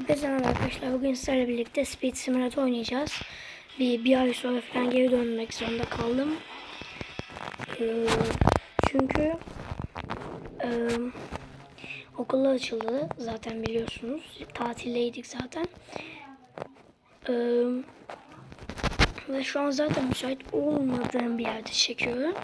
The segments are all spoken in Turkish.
Hepinize merhaba arkadaşlar. Bugün sizlerle birlikte Speed Simulator oynayacağız. Bir, bir ay sonra falan geri dönmek zorunda kaldım. Ee, çünkü e, okullar açıldı. Zaten biliyorsunuz. Tatildeydik zaten. Ee, ve şu an zaten müsait olmadığım bir yerde çekiyorum.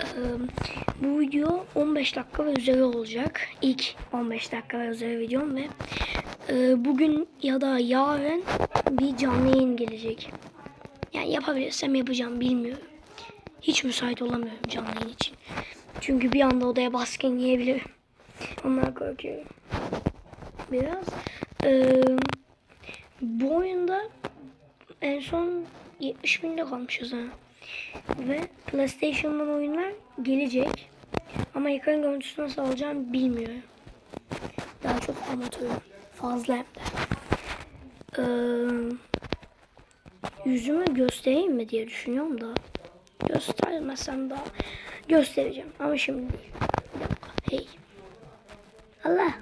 Ee, bu video 15 dakika ve üzeri olacak. İlk 15 dakika ve üzeri videom ve e, bugün ya da yarın bir canlı yayın gelecek. Yani yapabilirsem yapacağım bilmiyorum. Hiç müsait olamıyorum canlı yayın için. Çünkü bir anda odaya baskın yiyebilirim. Ondan korkuyorum. Biraz. Ee, bu oyunda en son 70 binde kalmışız ha. Ve PlayStation'dan oyunlar gelecek. Ama ekran görüntüsü nasıl alacağım bilmiyorum. Daha çok amatör. Fazla hem de. Ee, yüzümü göstereyim mi diye düşünüyorum da. Göstermesem daha göstereceğim. Ama şimdi değil. Hey. Allah.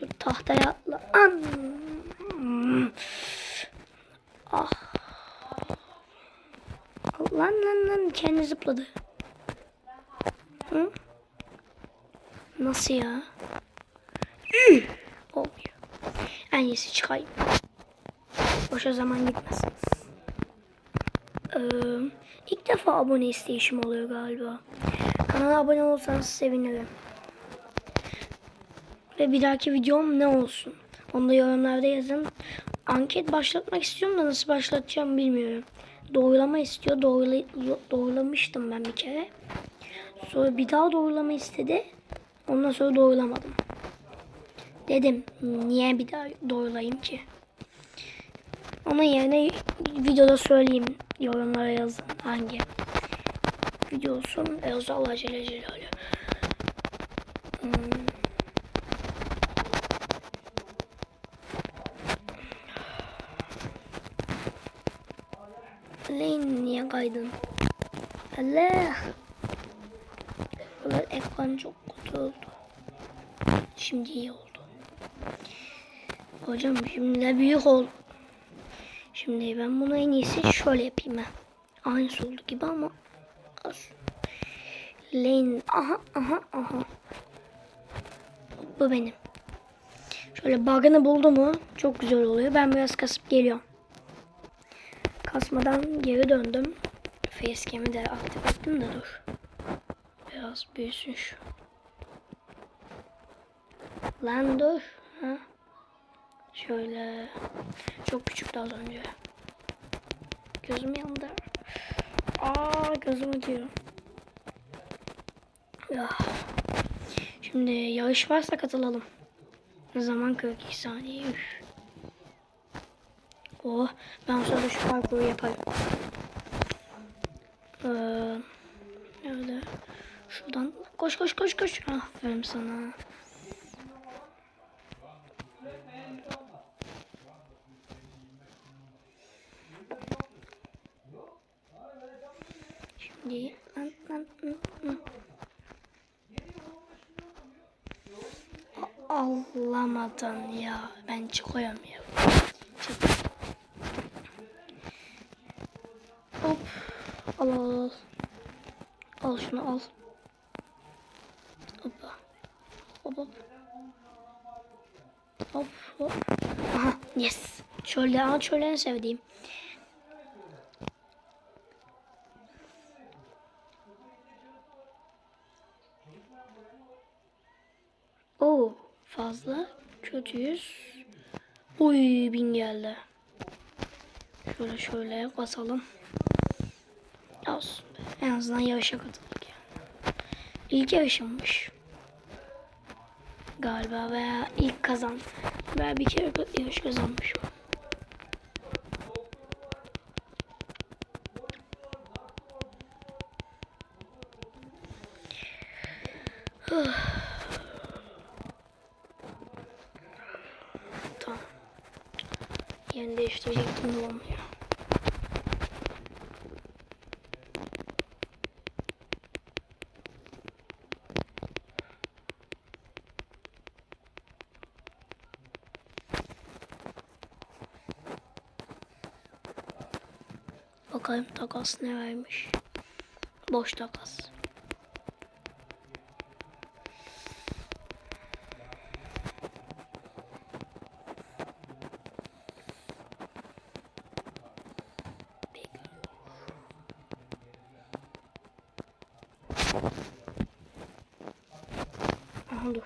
Şu tahtaya atla. An. Ah. Lan lan lan kendi zıpladı. Hı? Nasıl ya? Olmuyor. En iyisi çıkayım. Boşa zaman gitmesin. Ee, ilk defa abone isteyişim oluyor galiba. Kanala abone olursanız sevinirim. Ve bir dahaki videom ne olsun? Onu da yorumlarda yazın. Anket başlatmak istiyorum da nasıl başlatacağım bilmiyorum. Doğrulama istiyor. Doğrula, doğrulamıştım ben bir kere. Sonra bir daha doğrulama istedi. Ondan sonra doğrulamadım. Dedim niye bir daha doğrulayayım ki? Onun yerine videoda söyleyeyim. Yorumlara yazın hangi video olsun. Celle Celaluhu. Hmm. Niye kaydın? Allah. Ulan ekran çok kötü oldu. Şimdi iyi oldu. Hocam şimdi de büyük oldu. Şimdi ben bunu en iyisi şöyle yapayım ben. Aynısı oldu gibi ama az. Lane aha aha aha. Bu benim. Şöyle bug'ını buldu mu çok güzel oluyor. Ben biraz kasıp geliyorum. Kasmadan geri döndüm. Facecam'i de aktif ettim de dur. Biraz büyüsün şu. Lan dur. Ha. Şöyle. Çok küçüktü az önce. Gözüm yandı. Aa gözüm acıyor. Ya. Şimdi yağış varsa katılalım. Zaman 42 saniye. Üf. Oh, ben sonra şu parkuru yaparım. Ee, nerede? Şuradan koş koş koş koş. Aferin sana. Şimdi lan, lan, lan, lan. A- Ağlamadan ya. Ben çıkıyorum ya. Çık. Hop. Al al al. Al şunu al. Hoppa. Hop hop. Hop hop. Aha yes. Şöyle al şöyle en sevdiğim. Oo fazla kötüyüz. Uy bin geldi. Şöyle şöyle basalım. Olsun. En azından yarışa katıldık yani. İlk yarışımmış. Galiba veya ilk kazan. Veya bir kere yarış kazanmışım. tamam. Yerini değiştirecektim de olmuyor. Bakayım takas ne vermiş. Boş takas. Aha dur. dur.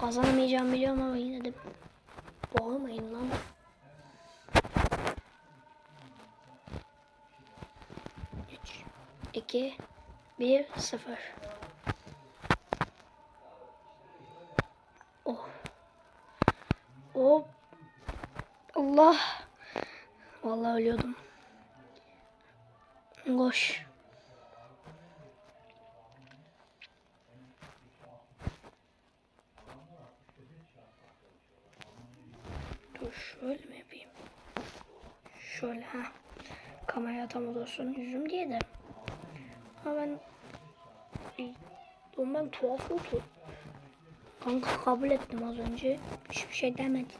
Kazanamayacağım biliyorum ama yine 2 1 0 Oh. Oh. Allah. Vallahi ölüyordum. Koş. Dur şöyle mi yapayım? Şöyle ha. Kameraya tam olursun yüzüm diye de. Ama ben tuhaf oldu. Kanka kabul ettim az önce. Hiçbir şey demedi.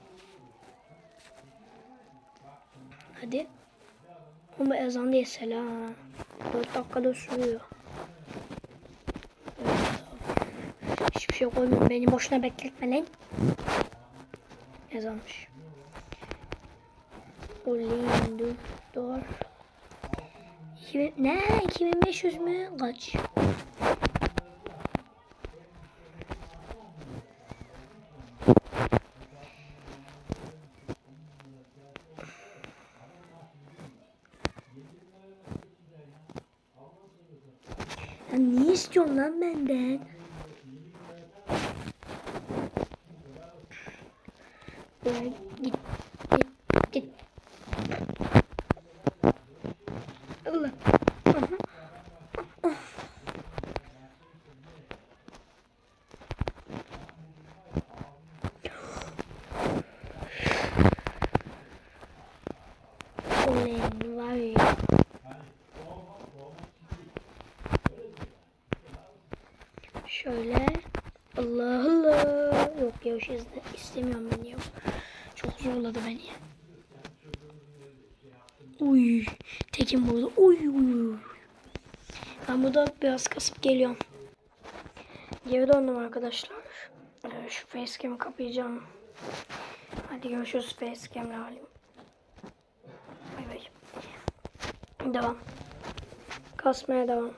Hadi. Ama ezan değil selam. 4 dakikada sürüyor. Hiçbir şey koymuyorum. Beni boşuna bekletme lan. Ezanmış. Olindu. Doğru. 2000, ne? 2500 mü? Kaç? Ya ne istiyorsun lan benden? Git git git. Allah. Aha. Ulan var ya. Şöyle. Allah Allah. Şey izle- istemiyorum ben ya. Çok zorladı beni. Uy. Tekin burada. Uy. uy. Ben burada biraz kasıp geliyorum. Geri döndüm arkadaşlar. Ee, Şu facecam'i kapayacağım. Hadi görüşürüz facecam'le halim. Bay bay. Devam. Kasmaya devam.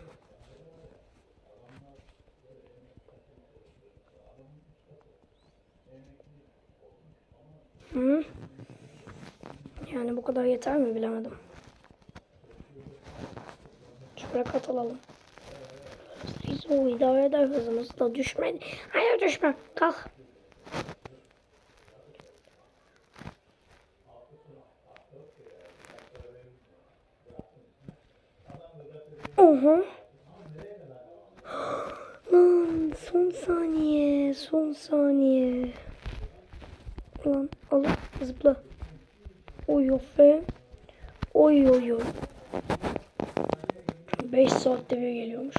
Hı? Yani bu kadar yeter mi bilemedim. Şöyle kat alalım. Biz o idare eder hızımız da düşmedi. Hayır düşme. Kalk. Oha. Lan son saniye. Son saniye. Lan al zıpla. Oy be. Oy. 5 saatte bir geliyormuş.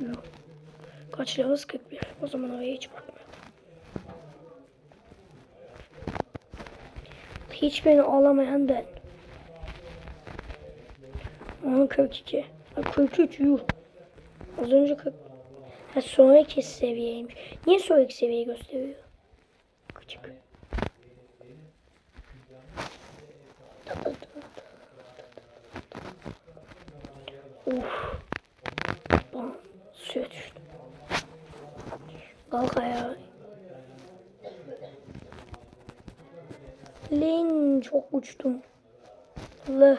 Yok. Kaç liramız 41. O zaman oraya hiç bakmıyorum. Hiç beni alamayan ben. Onun 42. Ha, 43 yuh. Az önce 40. Ha, sonraki seviyeymiş. Niye sonraki seviyeyi gösteriyor? Küçük. Uf. Bam. Suya düştüm. Kalk ayağa. Lin çok uçtum. Allah.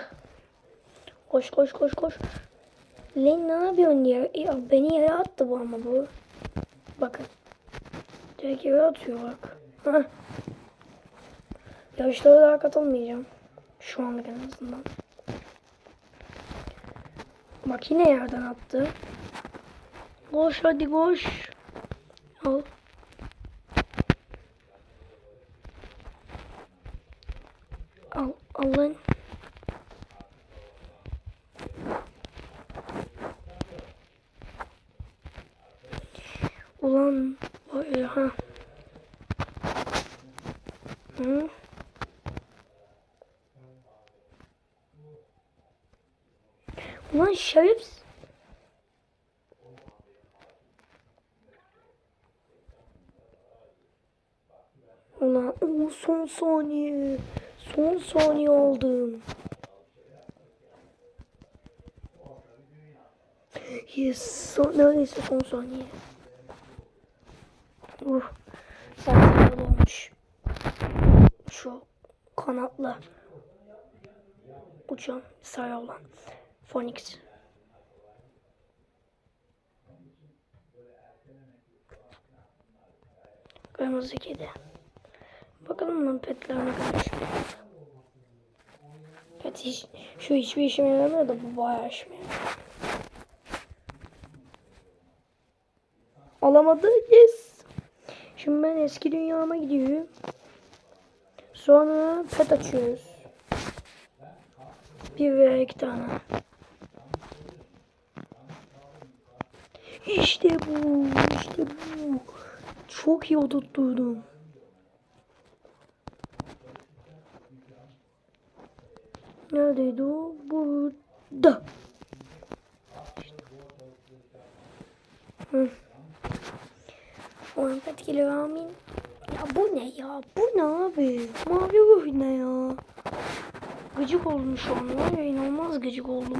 Koş koş koş koş. Lin ne yapıyorsun ya? ya? Beni yere attı bu ama bu. Bakın. Direkt yere atıyor bak. Hah. Yarışlara daha katılmayacağım. Şu anlık en azından. Bak yerden attı. Koş hadi koş. Al. Al, alın. Ulan vay ha. Hı? Ulan şerefsiz. Ulan o son saniye. Son saniye aldım. Yes, son, neredeyse son saniye. Uh, zaten olmuş. Şu kanatlı uçan sarı olan Phoenix. Kırmızı kedi. Bakalım lan petler ne kadar Pet hiç, şu hiçbir işime yaramıyor da bu bayağı işime. Alamadı. Yes. Şimdi ben eski dünyama gidiyorum. Sonra pet açıyoruz. Bir veya iki tane. İşte bu. işte bu. Çok iyi oturtturdum. Neredeydi o? Burada. Hı. Onun etkili vermeyeyim. Ya bu ne ya? Bu ne abi? Mavi ruh ne ya? Gıcık oldum şu an var ya inanılmaz gıcık oldum.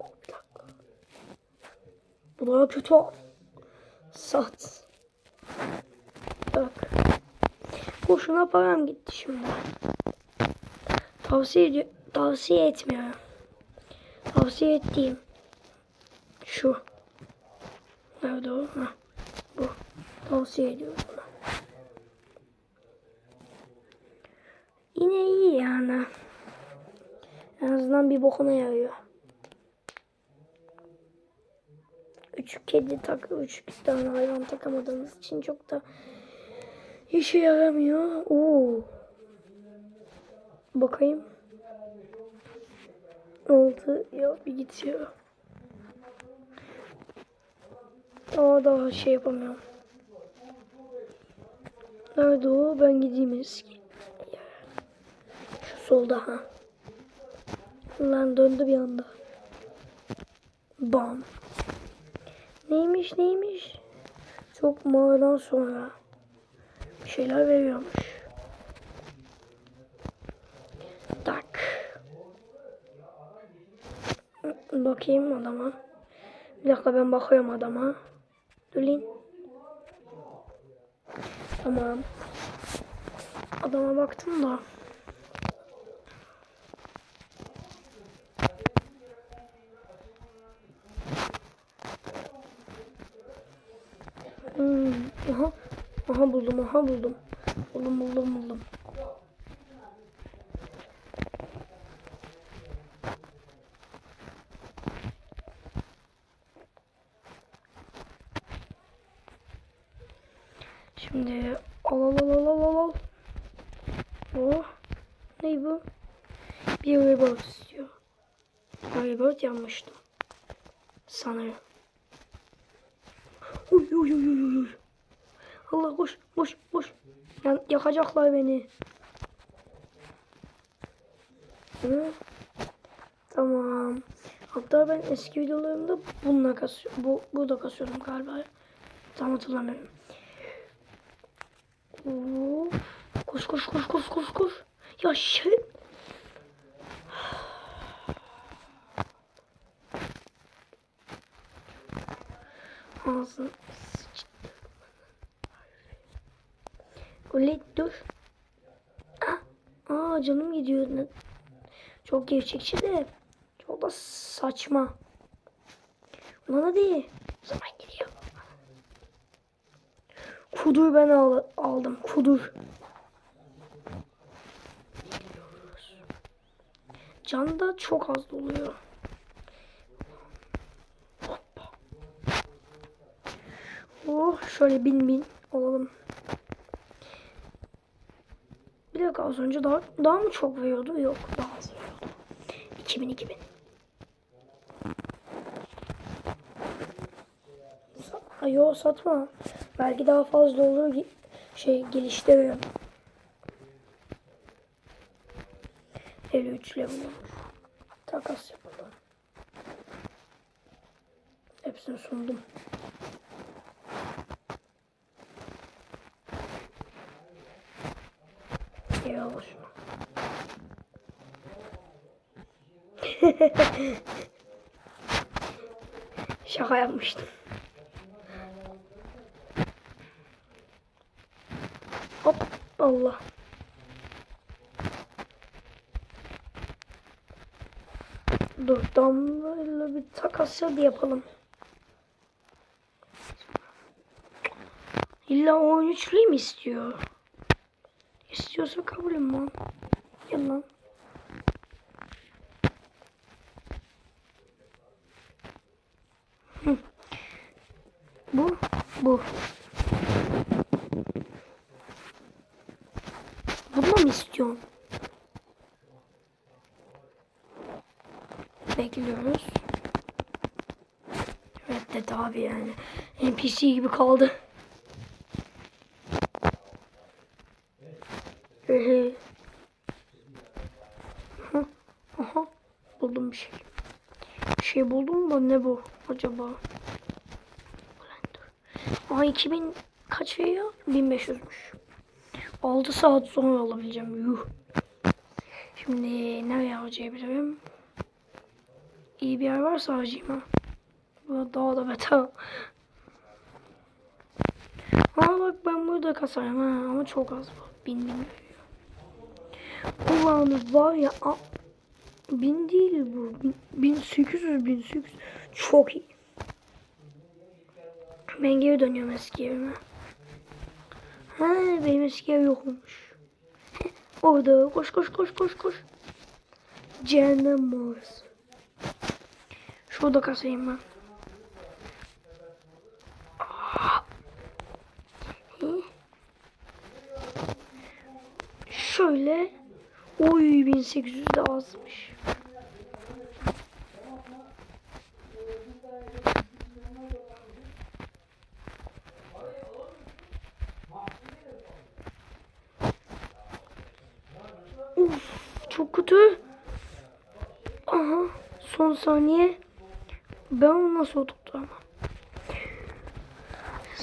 Dakika. Bu daha kötü. Sat. Bak. Boşuna param gitti şimdi. Tavsiye edi- tavsiye etmiyorum. Tavsiye ettiğim şu. Nerede o? Ha, bu. Tavsiye ediyorum bunu. Yine iyi yani. En azından bir bokuna yarıyor. Üç kedi takı, üç tane hayvan takamadığımız için çok da işe yaramıyor. Oo. Bakayım. Oldu. Ya bir git ya. Daha şey yapamıyorum. Nerede o? Ben gideyim eski. Şu solda ha. Lan döndü bir anda. Bam. Neymiş neymiş? Çok mağaradan sonra şeyler veriyormuş. Tak. Bakayım adama. Bir dakika ben bakıyorum adama. Dulin. Tamam. Adama baktım da. Hmm. Aha. Buldum, aha buldum. Buldum, buldum, buldum. Şimdi al al al al al al. Oh. Ne bu? Bir rebirth istiyor. Ben rebirth yanmıştım. Sanırım. Uy uy uy uy uy. Koş koş koş. Ya, yakacaklar beni. Hı? Tamam. Hatta ben eski videolarımda bununla kasıyorum. Bu, burada kasıyordum galiba. Tam hatırlamıyorum. Oo. Koş koş koş koş koş koş. Ya şey. Ağzını Öyle dur. Ah, aa canım gidiyor. Çok gerçekçi de çok da saçma. Ulan hadi. Zaman gidiyor. Kudur ben al aldım. Kudur. Can da çok az doluyor. Hoppa. Oh şöyle bin bin olalım. Bir dakika az önce daha, daha mı çok veriyordu? Yok daha az veriyordu. 2000 2000. Sa- Yo satma. Belki daha fazla olur. Şey geliştiriyorum. Böyle 3 level olmuş. Takas yapalım. Hepsini sundum. Eyvallah şunu. Şaka yapmıştım. Hop Allah. Dur damlayla bir takas hadi yapalım. İlla o üçlüyü mi istiyor? İstiyorsa kabulüm lan. Gel. Bu, bu. Bunu mu istiyorsun? Bekliyoruz. Reddet abi yani. NPC gibi kaldı. Aha. Buldum bir şey. Şey buldum da ne bu acaba? Aa 2000 kaç veriyor? 1500'müş. 6 saat sonra alabileceğim. Yuh. Şimdi nereye harcayabilirim? İyi bir yer varsa harcayayım ha. Bu daha da beter. Ama bak ben burada kasarım ha ama çok az bu. Bin bin veriyor. Ulan var ya a- bin değil bu. Bin, 1800 1800 çok iyi. Ben geri dönüyorum eski evime. Ha benim eski ev. Heh, Orada koş koş koş koş koş. Cehennem mağarası. Şurada kasayım ben. 800 de azmış. Uf, çok kötü. Aha son saniye. Ben onu nasıl oturttum?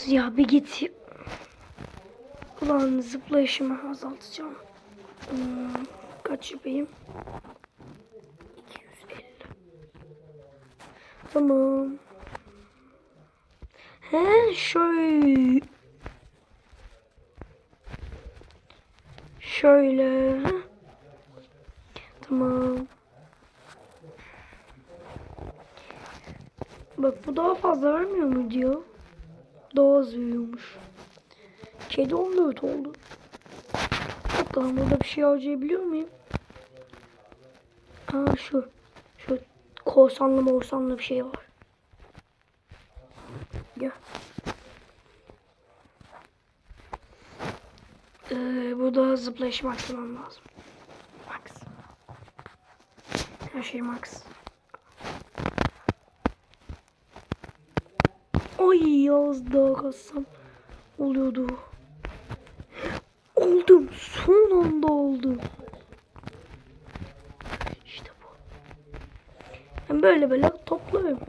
Ya bir git. Ulan zıplayışımı azaltacağım. Hmm kaç yapayım? 250. Tamam. He şöyle. Şöyle. Tamam. Bak bu daha fazla vermiyor mu diyor. Daha az veriyormuş. Kedi 14 oldu. Bakalım burada bir şey harcayabiliyor muyum? Aa şu. Şu korsanlı morsanlı bir şey var. Gel. Ee, burada zıplayış maksimum lazım. Max. Her şey max. Ay az daha kassam oluyordu. Oldum. Son anda oldum. İşte bu. Ben böyle böyle topluyorum.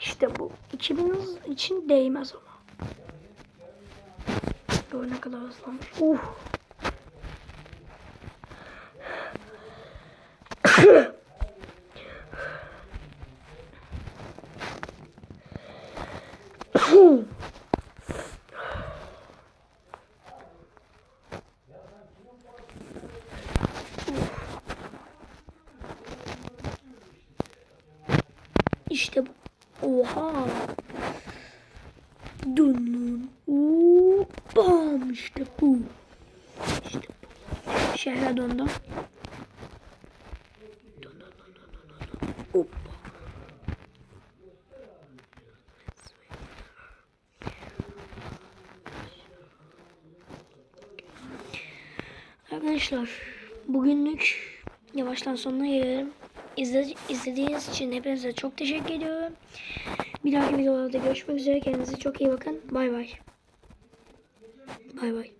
İşte bu. 2000 hız için değmez ama. Böyle ne kadar hızlanmış. Uh. İşte bu. Oha. Dönün. Bam işte bu. İşte bu. Şehre döndüm. Dön, dön, dön, dön, dön, dön. Hoppa. Arkadaşlar bugünlük yavaştan sonuna gelelim. İzle, izlediğiniz için hepinize çok teşekkür ediyorum. Bir dahaki videolarda görüşmek üzere. Kendinize çok iyi bakın. Bay bay. Bay bay.